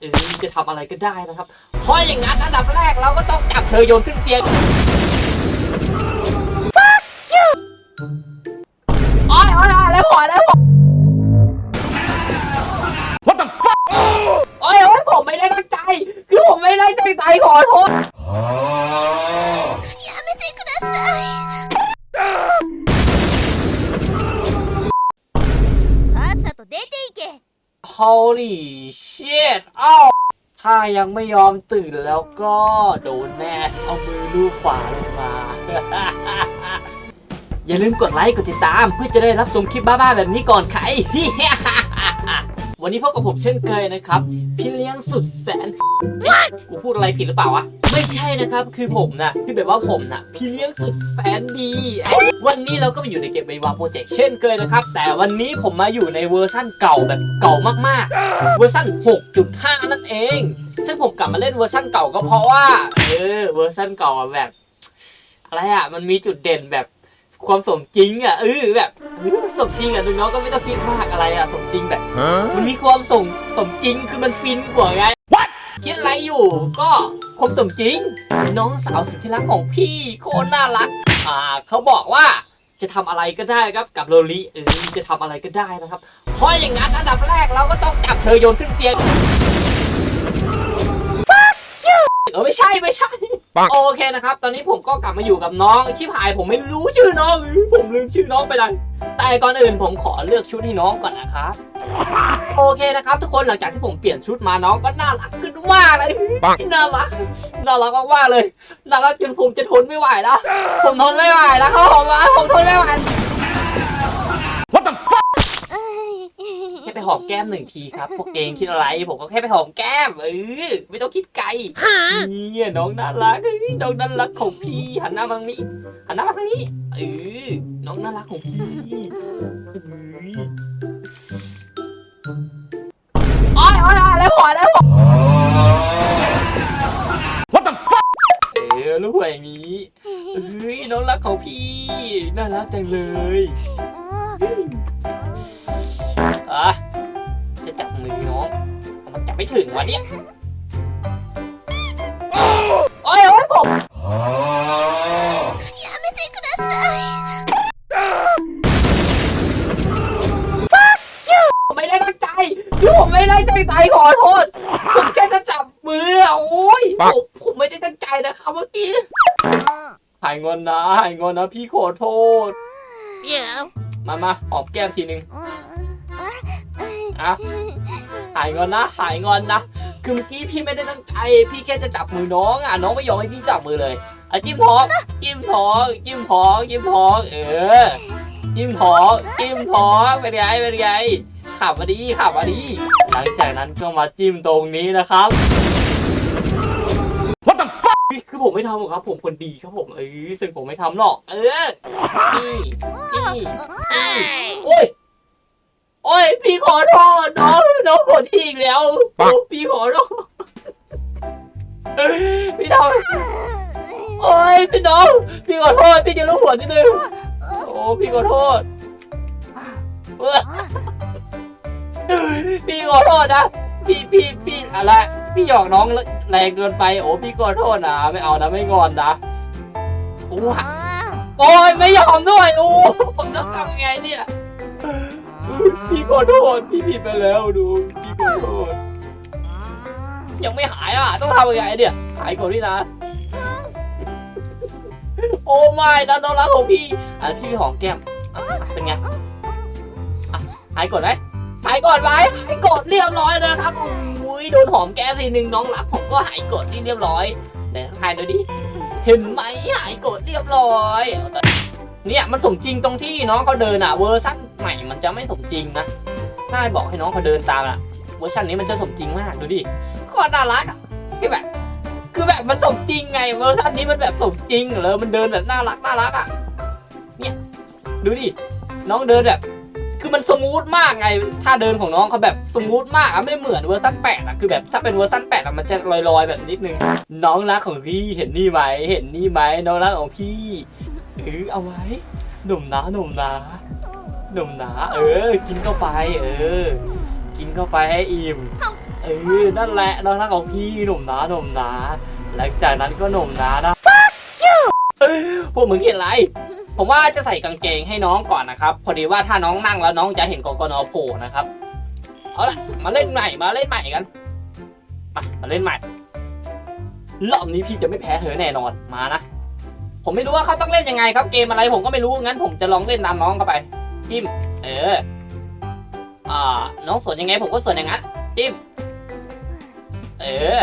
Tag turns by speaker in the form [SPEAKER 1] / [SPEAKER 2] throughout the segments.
[SPEAKER 1] เออจะทำอะไรก็ได้นะครับ เพราะอย่างนั้นอันดับแรกเราก็ต้องจับเธอโยนขึ้นเตียง Holy shit อ้าวถ้ายังไม่ยอมตื่นแล้วก็โดนแน่เอามือลูบฝาลงมา อย่าลืมกดไลค์ กดติดตามเพื่อจะได้รับชมคลิปบ้าๆแบบนี้ก่อนใคร วันนี้พบกับผมเช่นเคยนะครับ พี่เลี้ยงสุดแสนกูพูดอะไรผิดหรือเปล่าวะ ไม่ใช่นะครับ คือผมนะคือแบบว่าผมนะพี่เลี้ยงสุดแสนดี วันนี้เราก็มาอยู่ในเกมไบวาโปรเจกต์เช่นเคยนะครับ แต่วันนี้ผมมาอยู่ในเวอร์ชั่นเก่าแบบเก่ามากๆ เวอร์ชั่น 6.5 นั่นเอง ซึ่งผมกลับมาเล่นเวอร์ชั่นเก่าก็เพราะว่า เออ เวอร์ชั่นเก่าแบบ อะไรอะ มันมีจุดเด่นแบบ ความสมจริงอะเออแบบเฮ้ยมันสมจริงอะน้องๆก็ไม่ต้องคิดมากอะไรอะสมจริงแบบมันมีความสมสมจริงคือมันฟินกว่าไง
[SPEAKER 2] What
[SPEAKER 1] คิดอะไรอยู่ก็ความสมจริง น้องสาวสุดที่รักของพี่โคตรน่ารัก อ่าเขาบอกว่าจะทำอะไรก็ได้ครับกับโลลิเออจะทำอะไรก็ได้นะครับ เพราะอย่างนั้นอันดับแรกเราก็ต้องจับเธอโยนขึ้นเตียงเออไม่ใช่ไม่ใช่
[SPEAKER 2] ปัง
[SPEAKER 1] โอเคนะครับ ตอนนี้ผมก็กลับมาอยู่กับน้องชิบหายผมไม่รู้ชื่อน้องเออผมลืมชื่อน้องไปเลยแต่ก่อนอื่นผมขอเลือกชุดให้น้องก่อนนะครับโอเคนะครับ ทุกคนหลังจากที่ผมเปลี่ยนชุดมาน้องก็น่ารักขึ้นมากเลย
[SPEAKER 2] ปัง
[SPEAKER 1] น่ารักน่ารักมากๆเลยน่ารักจนผมจะทนไม่ไหวแล้ว ผมทนไม่ไหวแล้วเขาผมว่าผมทนไม่ไหว แค่ไปหอมแก้มหนึ่งทีครับพวกเองคิดอะไร ผมก็แค่ไปหอมแก้มเออไม่ต้องคิดไกลนี่น้องน่ารักเอ้ยน้องน่ารักของพี่หันหน้ามาทางนี้หันหน้ามาทางนี้เออน้องน่ารักของพี่เอ้ยโอ้ยโอ้ยโอ้ยแล้วหัวแล้วหัว
[SPEAKER 2] What the fuck
[SPEAKER 1] เออลูกหัวอย่างนี้เฮ้ยน้องรักของพี่ น่ารักจังเลย จะไม่ถึงวะเนี่ยโอ้ยโอ้ยผมไม่ได้ตั้งใจผมไม่ได้ตั้ใจขอโทษแค่จะจับมือโอ้ยผมผมไม่ได้ตั้งใจนะครับเมื่อกี้หายงอนนะหายงอนนะพี่ขอโทษ
[SPEAKER 3] เดี๋ยว
[SPEAKER 1] มามาหอมแก้มทีนึงอะ หายงอนนะหายงอนนะ คือเมื่อกี้พี่ไม่ได้ตั้งใจพี่แค่จะจับมือน้องอะน้องไม่ยอมให้พี่จับมือเลยอะจิ้มท้องจิ้มท้องจิ้มท้องจิ้มท้องเออ จิ้มท้องจิ้มท้องเป็นไงเป็นไงขับมาดีขับมาดีหลังจากนั้นก็มาจิ้มตรงนี้นะครับ
[SPEAKER 2] What the fuck
[SPEAKER 1] คือผมไม่ทำหรอกครับ ผมคนดีครับผมเออซึ่งผมไม่ทำหรอก เออนี่นี่นี่โอ้ย โอ้ยพี่ขอโทษน้องน้องขอทีอีกแล้ว
[SPEAKER 2] ปัง
[SPEAKER 1] โอ้พี่ขอโทษพี่น้องโอ้ยพี่น้องพี่ขอโทษพี่จะรู้หัวนิดนึงโอ้พี่ขอโทษเอ้อพี่ขอโทษนะพี่พี่พี่อะไรพี่หยอกน้องแรงเกินไป โอ้พี่ขอโทษนะไม่เอานะไม่งอนนะโอ้ยโอ้ยไม่ยอมด้วยโอ้ผม อโทษพี่ผิดไปแล้วดูพี่ขอโทษยังไม่หายอะ ต้องทำยังไงเนี่ยหายก่อนนี่นะ โอ้ไม่นะน้องรักของพี่อะพี่หอมแก้มอะเป็นไงอะหายก่อนไหมหายก่อนไหมหายกดเรียบร้อยแล้วนะครับโอ้ยโดนหอมแก้มทีหนึ่งน้องรักผมก็หายกดที่เรียบร้อยไหนหายหน่อยดิเห็นไหมหายกดเรียบร้อยเนี่ยมันสมจริงตรงที่น้องเขาเดินอะเวอร์ชันใหม่มันจะไม่สมจริงนะ ถ้าให้บอกให้น้องเขาเดินตามอะเวอร์ชันนี้มันจะสมจริงมากดูดิโคตรน่ารักอะคือแบบ คือแบบมันสมจริงไงเวอร์ชันนี้มันแบบสมจริงเลยมันเดินแบบน่ารักน่ารักอะเนี่ยดูดิน้องเดินแบบ คือมันสมูทมากไงท่าเดินของน้องเขาแบบสมูทมากอะไม่เหมือนเวอร์ชันแปดอะคือแบบถ้าเป็นเวอร์ชันแปดอะมันจะลอยๆ แบบนิดนึงน้องรักของพี่เห็นนี่ไหมเห็นนี่ไหมน้องรักของพี่เออเอาไว้หนุ่มนะหนุ่มนะ หนุ่มหนะเออ กินเข้าไป เออ กินเข้าไปให้อิ่ม เออ นั่นแหละน้องรักของพี่หนุ่มหนะหนุ่มหนะหลังจากนั้นก็หนุ่มนะนะพวกมึงเห็นไร ผมว่าจะใส่กางเกงให้น้องก่อนนะครับ พอดีว่าถ้าน้องนั่งแล้วน้องจะเห็นกกนโผล่นะครับ เอาล่ะ มาเล่นใหม่ มาเล่นใหม่กัน มา มาเล่นใหม่ รอบนี้พี่จะไม่แพ้เธอแน่นอน มานะ ผมไม่รู้ว่าเขาต้องเล่นยังไงครับ เกมอะไรผมก็ไม่รู้ งั้นผมจะลองเล่นตามน้องเข้าไป จิ้ม เออ อ่า น้องสวนยังไงผมก็สวนอย่างนั้น จิ้ม เออ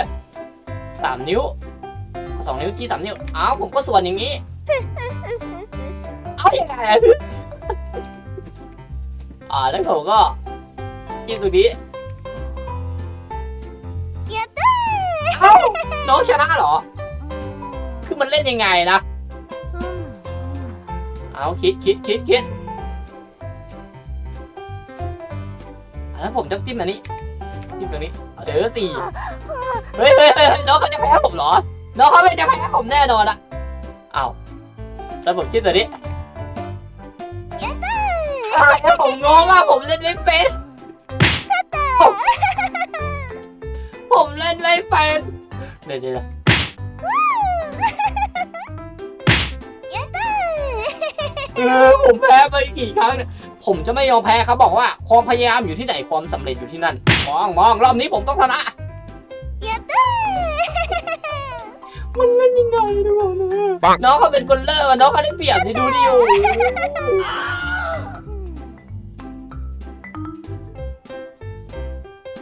[SPEAKER 1] สามนิ้วสองนิ้วจี้สามนิ้ว อ้าวผมก็สวนอย่างนี้ เอาอย่างไงอ่าแล้วผมก็จิ้มตรงนี้เอ้าน้องชนะเหรอ คือมันเล่นยังไงนะ เอาคิดคิดคิดคิด ผมจะจิ้มอันนี้จิ้มตรงนี้เดี๋ยวสี่เฮ้ยเฮ้ยเฮ้ยน้องเขาจะแพ้ผมเหรอ น้องเขาไม่จะแพ้ผมแน่นอนอะเอาแล้วผมจิ้มตัวนี้ผมงงอะผมเล่นไม่เป็นผมเล่นไม่เป็นเดี๋ยวเดี๋ยว ผมแพ้ไปกี่ครั้งเนี่ยผมจะไม่ยอมแพ้ครับบอกว่าความพยายามอยู่ที่ไหนความสำเร็จอยู่ที่นั่น มองมองรอบนี้ผมต้องชนะ
[SPEAKER 3] อยต
[SPEAKER 1] มันเล่นยังไงดูเนี่ยน้องเขาเป็นคนเลิศอะน้องเขาได้เปรียบนี่ดูดิโอยู่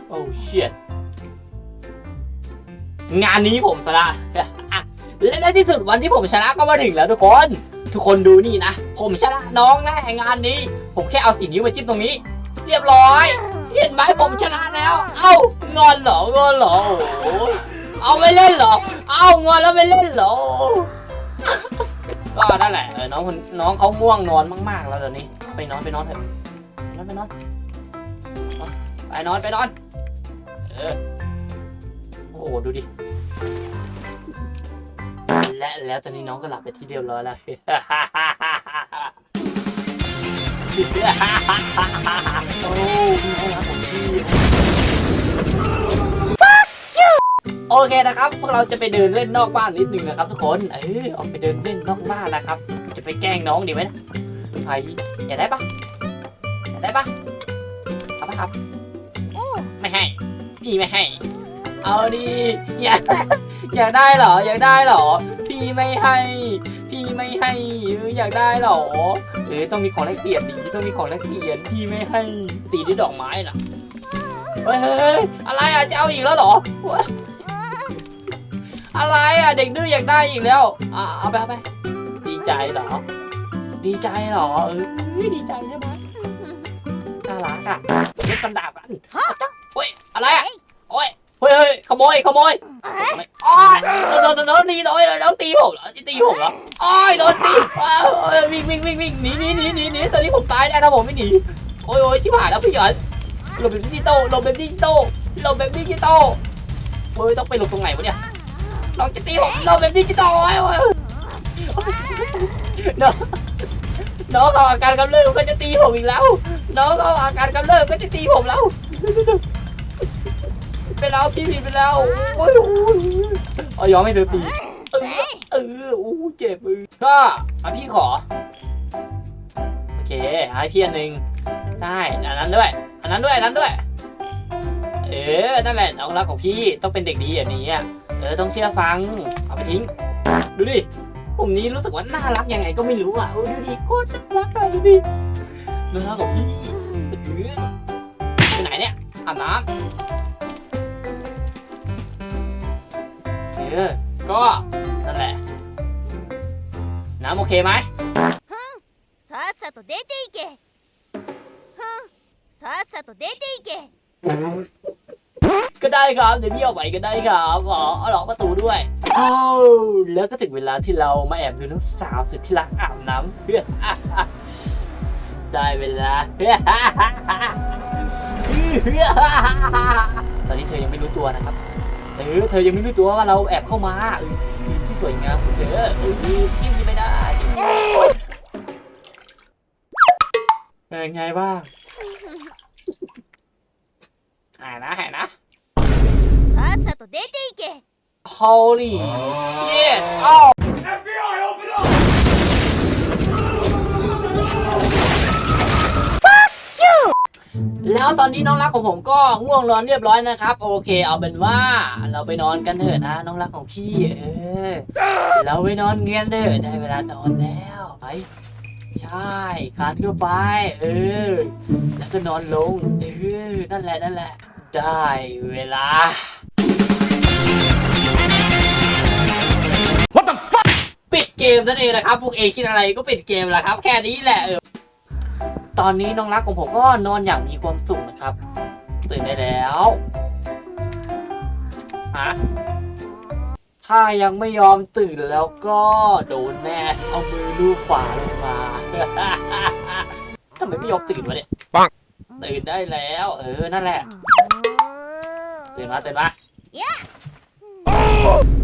[SPEAKER 1] โอ้เชียดงานนี้ผมชนะและในที่สุดวันที่ผมชนะก็มาถึงแล้วทุกคน ทุกคนดูนี่นะ ผมชนะน้องแน่งานนี้ ผมแค่เอาสีนิ้วมาจิ้มตรงนี้ เรียบร้อย เห็นไหมผมชนะแล้ว เอ้างอนเหรองอนเหรอโอ้เอาไม่เล่นเหรอ เอ้างอนแล้วไม่เล่นเหรอ ก็นั่นแหละเออน้องคนน้องเขาง่วงนอนมากๆแล้วตอนนี้ ไปนอนไปนอนเถอะไปนอนไปนอนไปนอนไปนอน เออ โอ้โหดูดิ และแล้วตอนนี้น้องก็หลับไปที่เรียบร้อยแล้วโอ้น้องรักของพี่โอเคนะครับ พวกเราจะไปเดินเล่นนอกบ้านนิดนึงนะครับทุกคนเออออกไปเดินเล่นนอกบ้านนะครับ จะไปแกล้งน้องดีไหมนะไออยากได้ปะอยากได้ปะเอาปะครับไม่ให้พี่ไม่ให้ เอาดิอยากอยากได้เหรอ อยากได้เหรอ พี่ไม่ให้ พี่ไม่ให้เอออยากได้เหรอเออต้องมีของแลกเปลี่ยนดิต้องมีของแลกเปลี่ยนพี่ไม่ให้ตีด้วยดอกไม้น่ะเฮ้ยเฮ้ยเฮ้ยอะไรอะจะเอาอีกแล้วเหรอ อะไรอะเด็กดื้ออยากได้อีกแล้วอะเอาไปเอาไปดีใจเหรอ ดีใจเหรอเออดีใจใช่ไหมน่ารักอะเล่นกันดาบกันโอ้ยอะไรอะโอ้ย เฮ้ยเฮ้ยขโมยขโมยไม่อ้อยโดนโดนโดนตีโดนโดนตีผมเหรอจะตีผมเหรออ้อยโดนตีอ้าวเอ้ยวิ่งวิ่งวิ่งวิ่งหนีหนีหนีหนีหนีตอนนี้ผมตายแน่ถ้าผมไม่หนีโอ้ยโอ้ยชิบหายแล้วพี่หยอนหลบแบบดิจิตอลหลบแบบดิจิตอลหลบแบบดิจิตอลเฮ้ยต้องไปหลบตรงไหนวะเนี่ยน้องจะตีผมหลบแบบดิจิตอลโอ้ยโอ้ยน้องน้องเขาอาการกำเริบก็จะตีผมอีกแล้วน้องเขาอาการกำเริบก็จะตีผมแล้ว ไปแล้วพี่ผิดไปแล้วโอ้ยโอ้ยเอายอมให้เธอตีเออเอออู้เจ็บมือก็อะพี่ขอ โอเคให้พี่อันหนึ่งได้อันนั้นด้วย อันนั้นด้วยอันนั้นด้วย เออนั่นแหละน้องรักของพี่ต้องเป็นเด็กดีอย่างนี้อะเออต้องเชื่อฟัง เอาไปทิ้ง ดูดิผมนี้รู้สึกว่าน่ารักยังไงก็ไม่รู้อะโอ้ดูดิโคตรน่ารักอะดูดิน่ารักของพี่เออไปไหนเนี่ยอาบน้ำ เออ ก็นั่นแหละ น้ำโอเคไหม
[SPEAKER 3] さっさと出ていけふんさっさと出ていけ
[SPEAKER 1] ก็ได้ครับเดี๋ยวพี่เอาไปก็ได้ครับอ๋อเอาล็อกประตูด้วยอ้าวแล้วก็ถึงเวลาที่เรามาแอบดูน้องสาวสุดที่รักอาบน้ำเพื่อ ได้เวลา ตอนนี้เธอยังไม่รู้ตัวนะครับ เออ เธอยังไม่รู้ตัวว่าเราแอบเข้ามาเออยืนที่สวยงามของเธอเออจิ้มยังไม่ได้จิ้มเป็นไงบ้างหายนะหายนะ
[SPEAKER 3] っさと出ていけ
[SPEAKER 1] Holy shit อ้ แล้วตอนนี้น้องรักของผมก็ง่วงนอนเรียบร้อยนะครับ โอเค เอาเป็นว่าเราไปนอนกันเถอะนะ น้องรักของพี่เออเราไปนอนกันเถอะได้เวลานอนแล้วไปใช่คลานเข้าไป เออ แล้วก็นอนลงเออนั่นแหละนั่นแหละ ได้เวลา
[SPEAKER 2] What the fuck?
[SPEAKER 1] ปิดเกมนั่นเองนะครับพวกเองคิดอะไรก็ปิดเกมแหละครับ แค่นี้แหละเออ ตอนนี้น้องรักของผมก็นอนอย่างมีความสุขนะครับตื่นได้แล้วฮะถ้ายังไม่ยอมตื่นแล้วก็โดนแน่เอามือลูบขวาลงมาทำไมไม่ยอมตื่นวะเนี่ย
[SPEAKER 2] ปัง
[SPEAKER 1] ตื่นได้แล้ว เออนั่นแหละตื่นมาตื่นมา
[SPEAKER 3] いや